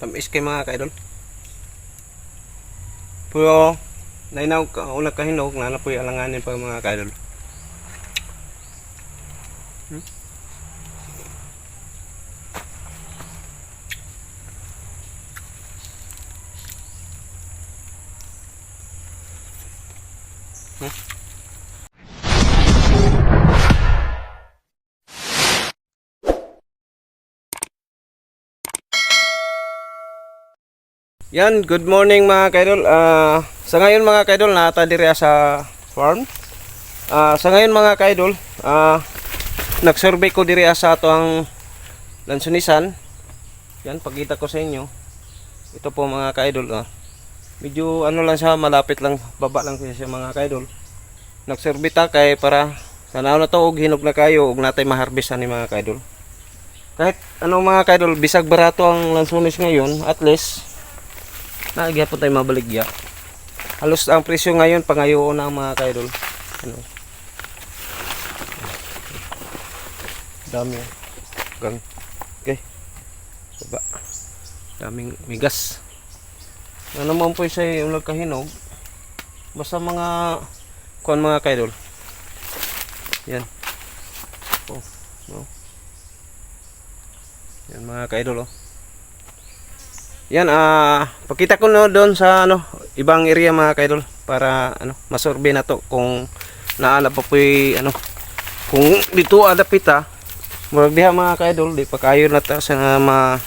Tamis kay mga kaidol. Pero nainaw ka una kahinog na na po alanganin pa mga kaidol. Hmm? Hmm? Yan, good morning mga kaidol. Ah, sa ngayon mga kaidol, nata diri sa farm. Ah, sa ngayon mga kaidol, ah, nag-survey ko diri sa ato ang lansunisan. Yan, pagkita ko sa inyo. Ito po mga kaidol. Ah. Medyo ano lang siya, malapit lang, baba lang siya mga kaidol. Nag-survey ta kay para sa na to og hinog na kayo ug natay maharbistan ni mga kaidol. Kahit ano mga kaidol, bisag barato ang lansunis ngayon, at least Nagyapon tayo mabaligya. Halos ang presyo ngayon pangayoon na mga kaidol. Ano? Dami. oh. Gang. Okay. Baba. Daming migas. Ano naman po siya yung nagkahinog. Basta mga kuan mga kaidol. Yan. Oh, no. Yan mga kaidol oh. Yan, ah, pakita ko no doon sa ano, ibang area mga kaidol para ano, masorbe na to kung naala pa po'y ano, kung dito adapit ha, murag diha mga kaidol, di pa na ta sa ma,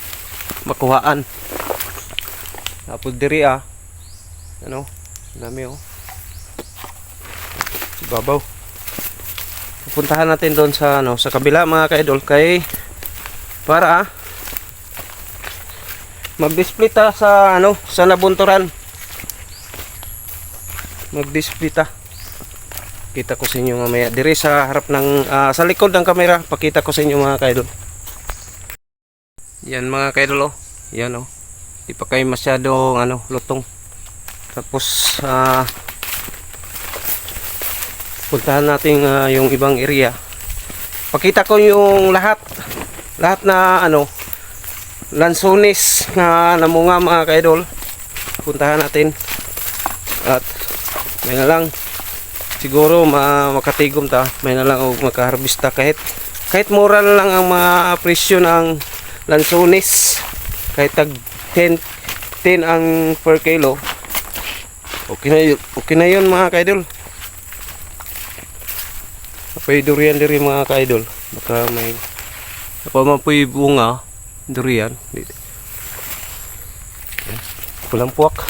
makuhaan. Tapos diri ah, ano, dami oh. Babaw. Pupuntahan natin doon sa ano, sa kabila mga kaidol kay para ah, mag-display sa ano sa nabunturan. Mag-display ta. Kita ko sa inyo mamaya. Dire sa harap ng ah, sa likod ng kamera pakita ko sa inyo mga kaidol. Yan mga kaidol oh. Yan oh. Di pa kayo masyadong ano lutong. Tapos ah puntahan natin ah, yung ibang area. Pakita ko yung lahat. Lahat na ano lansones na namunga mga kaidol. Puntahan natin. At may na lang. Siguro ma makatigom ta. May na lang o makaharbista kahit kahit mura lang ang mga presyo ng lansones kahit tag 10 10 ang per kilo. Okay na yun okay na yun mga kaidol. Apoy durian diri mga kaidol. Baka may napamapoy bunga durian dito. Pulang puwak.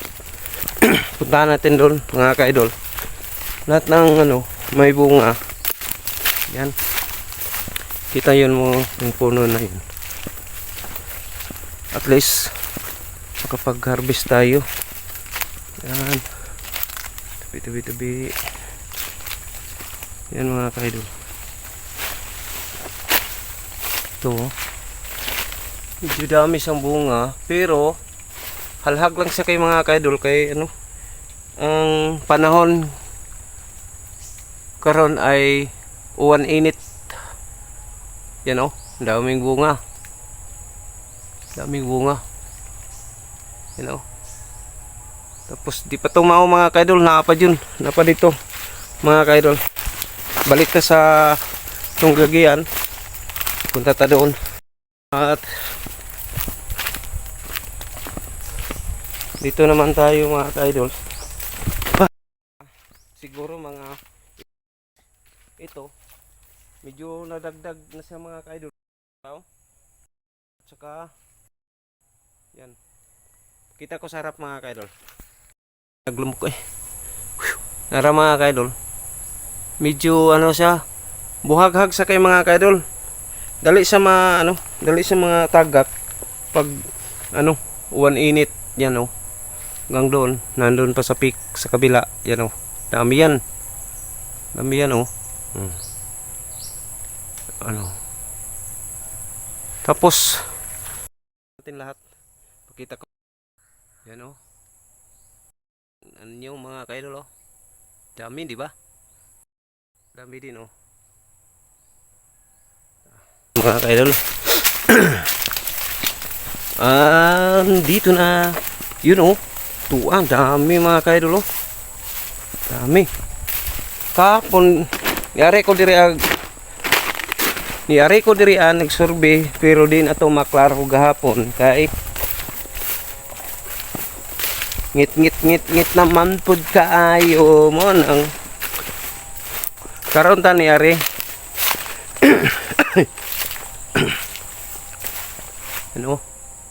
Puntahan natin doon mga ka-idol. Lahat ng ano, may bunga. Yan. Kita yun mo yung puno na yun. At least makapag-harvest tayo. Yan. Tabi, tabi, tabi. Yan mga ka-idol. Ito oh. Medyo dami siyang bunga, pero halhag lang siya kay mga kaidol kay ano ang panahon karon ay uwan init. Yan oh, ang daming bunga. Daming bunga. Yan oh. Tapos di pa tumao mga kaidol, napa yun, napa dito mga kaidol. Balik na sa tunggagian. Punta ta doon. At dito naman tayo mga ka-idol. Ba- Siguro mga ito medyo nadagdag na sa mga ka-idol. At saka yan. Kita ko sa harap mga ka-idol. Naglumok eh. Nara mga ka-idol. Medyo ano siya buhaghag sa kay mga ka-idol dali sa mga ano dali sa mga tagak pag ano uwan init yan oh hanggang doon nandun pa sa peak sa kabila. Yan oh. Dami yan. Dami yan oh. Hmm. ano? Tapos natin lahat. Pakita ko. Yan oh. Ano yung mga kaidol oh. Dami di ba? Dami din oh. Mga kaidol. Ah, dito na. Yun oh. Tuang, dami mga kaidol. Dami. Kapon, niyari ko diri ag niyari ko diri ah, nagsurvey pero din ato maklaro gahapon kay ngit ngit ngit ngit naman pud kaayo mo nang karon ta niyari ano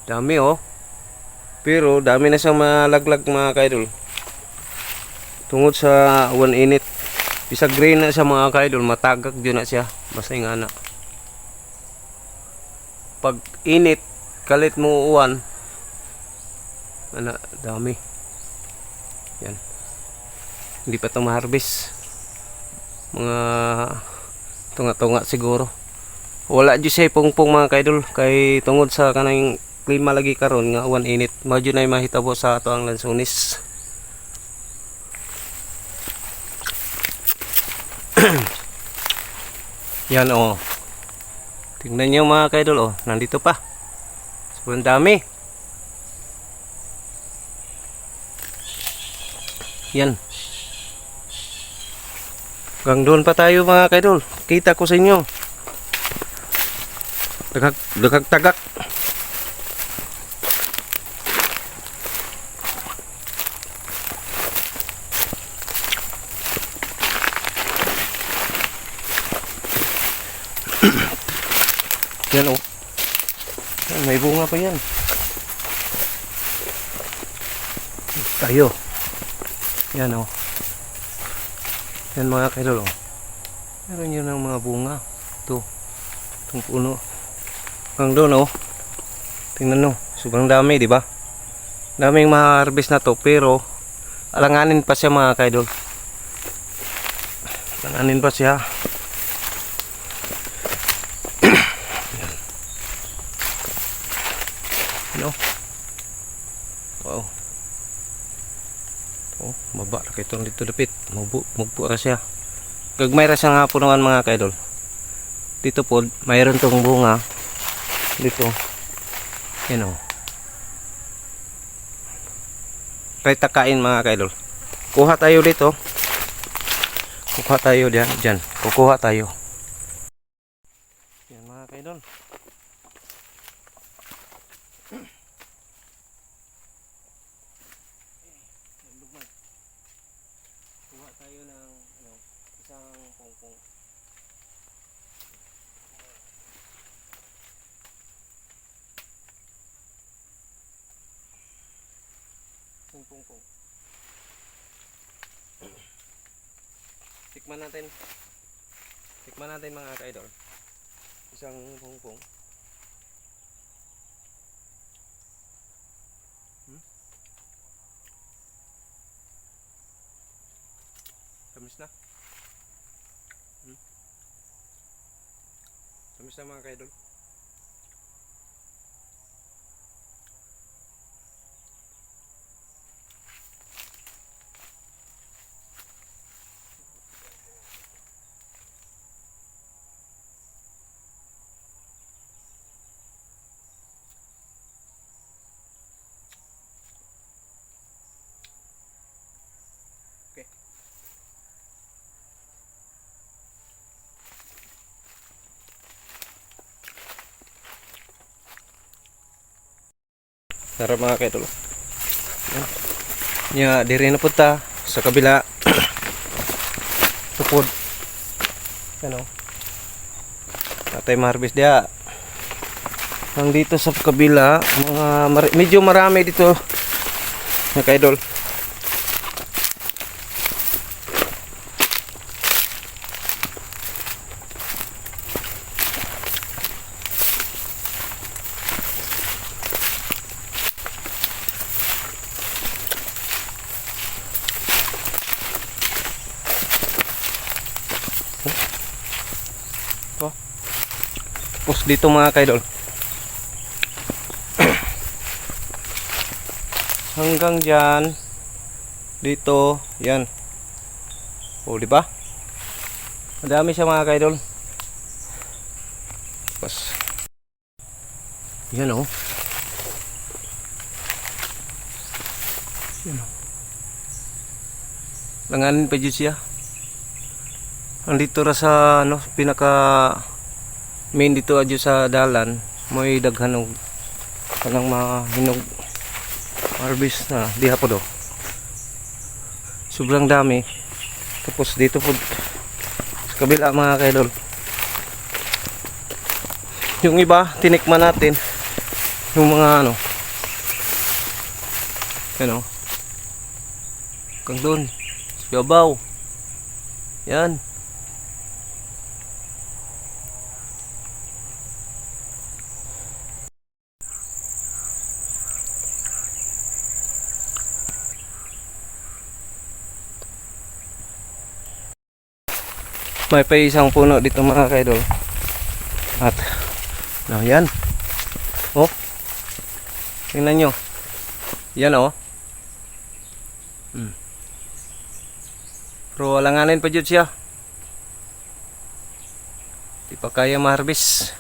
dami oh pero dami na siyang malaglag mga kaidol. Tungod sa one init. Bisag green na siya mga kaidol. Matagak yun na siya. Basta nga na. Pag init kalit mo uwan. Ana dami. Yan. Hindi pa ito ma-harvest. Mga tunga-tunga siguro. Wala dyan siya pungpong mga kaidol. Kay tungod sa kanang klima lagi karon nga uwan init. Medyo na mahitabo sa ato ang lansunis. Yan oh. Tingnan niyo mga kaidol oh. Nandito pa. Sobrang dami. Yan. Hanggang doon pa tayo mga kaidol. Kita ko sa inyo. Dagag dagag tagak Yan oh. Yan, may bunga pa yan. Tayo. Yan oh. Yan mga kaidol oh. Meron yun ng mga bunga. Ito. Itong puno. Hanggang doon oh. Tingnan no. Sobrang dami, di ba? Daming ma-harvest na to pero alanganin pa siya mga kaidol. Alanganin pa siya. Oh, baba ra kay itong dito dapit. Mubu, mugpo ra siya. Gagmay ra siya nga punuan mga kaidol. Dito po, mayroon tong bunga. Dito. Yan o. Try takain mga kaidol. Kuha tayo dito. Kuha tayo diyan. Diyan. Kukuha tayo. Yan mga kaidol. Lugmad. Kuha tayo ng ano, isang pongpong. Isang pongpong. Tikman natin. Tikman natin mga ka-idol. Isang pongpong. Tamis na. Tamis na mga kaidol. Tara mga kaidol. Nya diri na punta sa kabila. Supod. Ano? Tatay ma-harvest dia. Ang dito sa kabila, mga mar- medyo marami dito. Mga kaidol. dito mga kaidol. Hanggang dyan. Dito. Yan. O di ba? Madami siya mga kaidol. Pas yan o. Yan o. Langanin pa dyan siya. Ang dito sa ano pinaka main dito adyo sa dalan. May daghan og kanang mahinog harvest na diha po do. Sobrang dami. Tapos dito po sa kabila mga kaidol. Yung iba, tinikman natin. Yung mga ano. Ano? Kang doon. Yabaw. Yan. May pa isang puno dito mga kaidol. At, no, yan. Oh. Tingnan nyo. Yan oh. Hmm. Pero walanganin pa dyan siya. Di pa kaya ma-harvest.